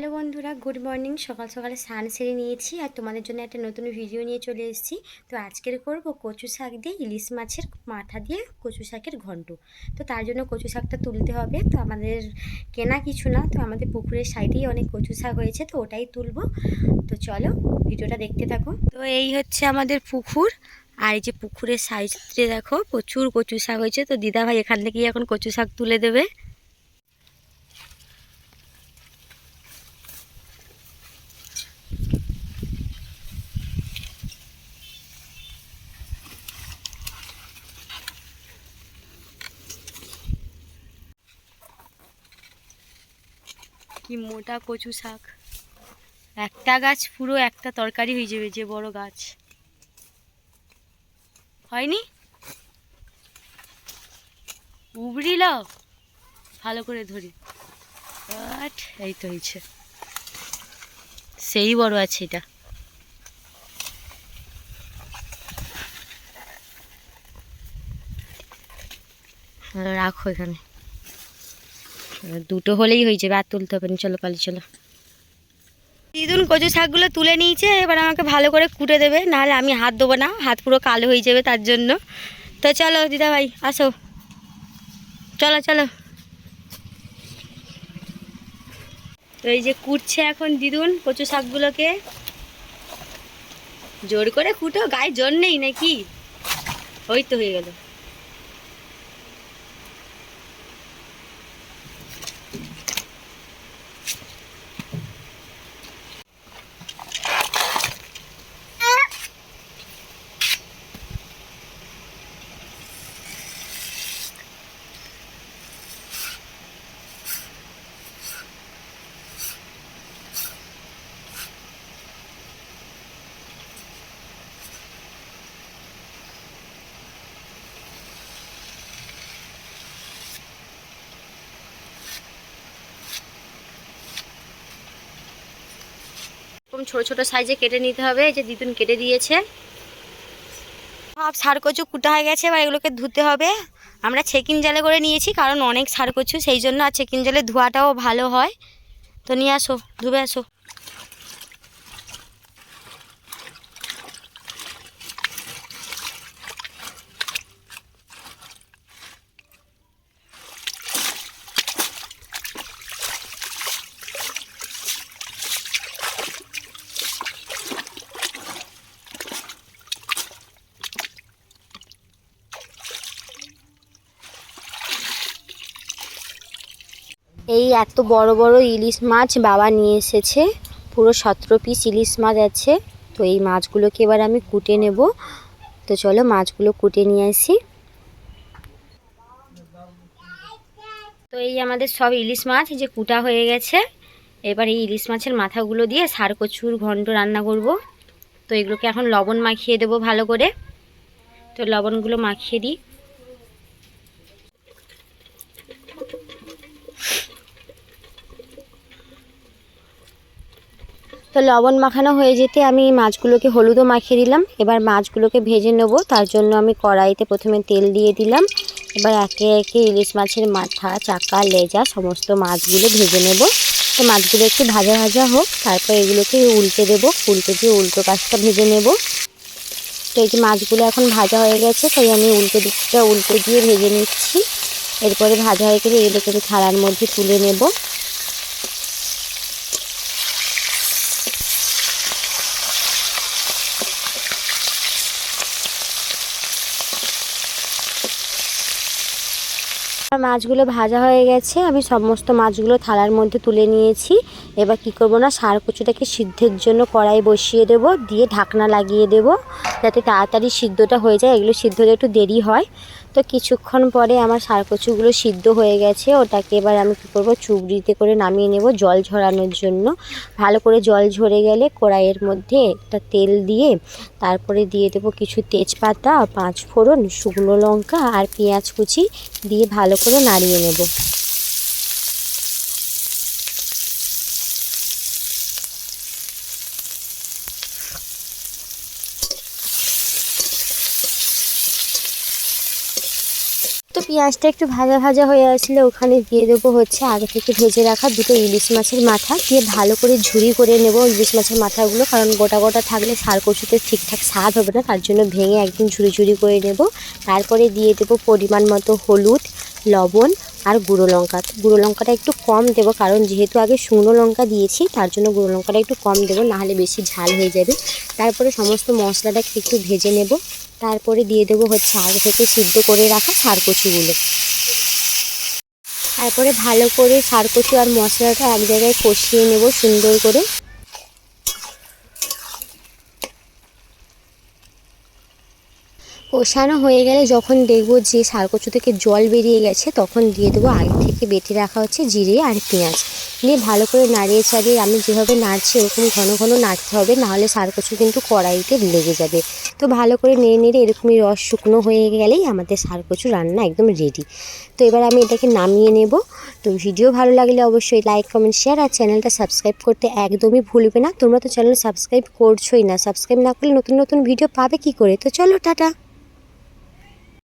Hello বন্ধুরা, good morning. সকাল সকালে স্নান সেরে নিয়েছি আর তোমাদের জন্য একটা নতুন ভিডিও নিয়ে চলে এসেছি। তো আজকের করব কচু শাক দিয়ে ইলিশ মাছের মাথা দিয়ে কচু শাকের ঘন্ট। তো তার জন্য কচু শাকটা তুলতে হবে। তো আমাদের কেনা কিছু না, তো আমাদের পুকুরের সাইডেই অনেক কচু শাক হয়েছে, তো ওটাই তুলবো। তো চলো ভিডিওটা দেখতে থাকো। তো এই হচ্ছে আমাদের পুকুর। আর এই যে পুকুরের সাইডে দেখো প্রচুর কচু শাক হয়েছে। তো দিদা ভাই এখান থেকেই এখন কচু শাক তুলে দেবে। কি মোটা কচু শাক। একটা গাছ পুরো একটা তরকারি হয়ে যাবে, যে বড় গাছ। হয়নি? উবড়ি উবড়িল ভালো করে ধরি। এই তো হয়েছে। সেই বড় আছে এটা। রাখো এখানে। দুটো হলেই হয়ে যাবে, আর তুলতে হবে না। চলো পালি, চলো। দিদুন কচু শাকগুলো তুলে নিয়েছে, এবার আমাকে ভালো করে কুটে দেবে, নাহলে আমি হাত দেবো না, হাত পুরো কালো হয়ে যাবে তার জন্য। তো চলো দিদা ভাই আসো। চলো চলো। তো এই যে কুটছে এখন দিদুন কচু শাকগুলোকে। জোর করে কুটো, গায়ে জোর নেই নাকি? ওই তো হয়ে গেল। এরকম ছোট ছোট সাইজে কেটে নিতে হবে, এই যে দিদুন কেটে দিয়েছে। সব সারকচু কুটা হয়ে গেছে, এবার এগুলোকে ধুতে হবে। আমরা ছেকিন জালে করে নিয়েছি, কারণ অনেক সারকচু, সেই জন্য আর ছেকিন জালে ধোয়াটাও ভালো হয়। তো নিয়ে আসো, ধুবে আসো। এই এত বড় বড় ইলিশ মাছ বাবা নিয়ে এসেছে। পুরো সতেরো পিস ইলিশ মাছ আছে। তো এই মাছগুলোকে এবার আমি কুটে নেব। তো চলো মাছগুলো কুটে নিয়ে আসি। তো এই আমাদের সব ইলিশ মাছ যে কুটা হয়ে গেছে। এবার এই ইলিশ মাছের মাথাগুলো দিয়ে সার কচুর ঘন্ট রান্না করব। তো এগুলোকে এখন লবণ মাখিয়ে দেবো ভালো করে। তো লবণগুলো মাখিয়ে দিই। তো লবণ মাখানো হয়ে যেতে আমি মাছগুলোকে হলুদও মাখিয়ে দিলাম। এবার মাছগুলোকে ভেজে নেব। তার জন্য আমি কড়াইতে প্রথমে তেল দিয়ে দিলাম। এবার একে একে ইলিশ মাছের মাথা, চাকা, লেজা সমস্ত মাছগুলো ভেজে নেব। তো মাছগুলো একটু ভাজা ভাজা হোক, তারপর এগুলোকে উল্টে দেব। উল্টে দিয়ে উল্টো কাজটা ভেজে নেব। তো এই যে মাছগুলো এখন ভাজা হয়ে গেছে, তাই আমি উল্টো দিকটা উল্টে দিয়ে ভেজে নিচ্ছি। এরপরে ভাজা হয়ে গেলে এগুলোকে থালার মধ্যে তুলে নেব। মাছগুলো ভাজা হয়ে গেছে, আমি সমস্ত মাছগুলো থালার মধ্যে তুলে নিয়েছি। এবার কি করব না, সার কচুটাকে সিদ্ধের জন্য কড়াই বসিয়ে দেব, দিয়ে ঢাকনা লাগিয়ে দেব, যাতে তাড়াতাড়ি সিদ্ধটা হয়ে যায়। এগুলো সিদ্ধ হতে একটু দেরি হয়। তো কিছুক্ষণ পরে আমার সারকচুগুলো সিদ্ধ হয়ে গেছে। ওটাকে এবার আমি কী করব? চুবড়িতে করে নামিয়ে নেব জল ঝরানোর জন্য। ভালো করে জল ঝরে গেলে কড়াইয়ের মধ্যে একটা তেল দিয়ে তারপরে দিয়ে দেবো কিছু তেজপাতা পাঁচ ফোড়ন শুকনো লঙ্কা আর পেঁয়াজ কুচি দিয়ে ভালো করে নাড়িয়ে নেব। তো পেঁয়াজটা একটু ভাজা ভাজা হয়ে আসলে ওখানে দিয়ে দেবো হচ্ছে আগে থেকে ভেজে রাখা দুটো ইলিশ মাছের মাথা। দিয়ে ভালো করে ঝুড়ি করে নেব ইলিশ মাছের মাথাগুলো, কারণ গোটা গোটা থাকলে সার কচুতে ঠিকঠাক স্বাদ হবে না, তার জন্য ভেঙে একদম ঝুরি ঝুরি করে নেব। তারপরে দিয়ে দেবো পরিমাণ মতো হলুদ, লবণ আর গুঁড়ো লঙ্কা। গুঁড়ো লঙ্কাটা একটু কম দেবো, কারণ যেহেতু আগে শুকনো লঙ্কা দিয়েছি, তার জন্য গুঁড়ো লঙ্কাটা একটু কম দেবো, নাহলে বেশি ঝাল হয়ে যাবে। তারপরে সমস্ত মশলাটাকে একটু ভেজে নেব। তারপরে দিয়ে দেবো হচ্ছে আগে থেকে সিদ্ধ করে রাখা সার কচুগুলো তারপরে ভালো করে সার কচু আর মশলাটা এক জায়গায় কষিয়ে নেব সুন্দর করে। কষানো হয়ে গেলে যখন দেখব যে সার কচু থেকে জল বেরিয়ে গেছে, তখন দিয়ে দেবো আগে থেকে বেটে রাখা হচ্ছে জিরে আর পেঁয়াজ। দিয়ে ভালো করে নাড়িয়ে চাড়িয়ে আমি যেভাবে নাড়ছি এরকম ঘন ঘন নাড়তে হবে, নাহলে সার কচু কিন্তু কড়াইতে লেগে যাবে। তো ভালো করে নেড়ে নেড়ে এরকমই রস শুকনো হয়ে গেলেই আমাদের সার কচু রান্না একদম রেডি তো এবার আমি এটাকে নামিয়ে নেব। তো ভিডিও ভালো লাগলে অবশ্যই লাইক কমেন্ট শেয়ার আর চ্যানেলটা সাবস্ক্রাইব করতে একদমই ভুলবে না। তোমরা তো চ্যানেল সাবস্ক্রাইব করছোই না। সাবস্ক্রাইব না করলে নতুন নতুন ভিডিও পাবে কি করে? তো চলো, টাটা!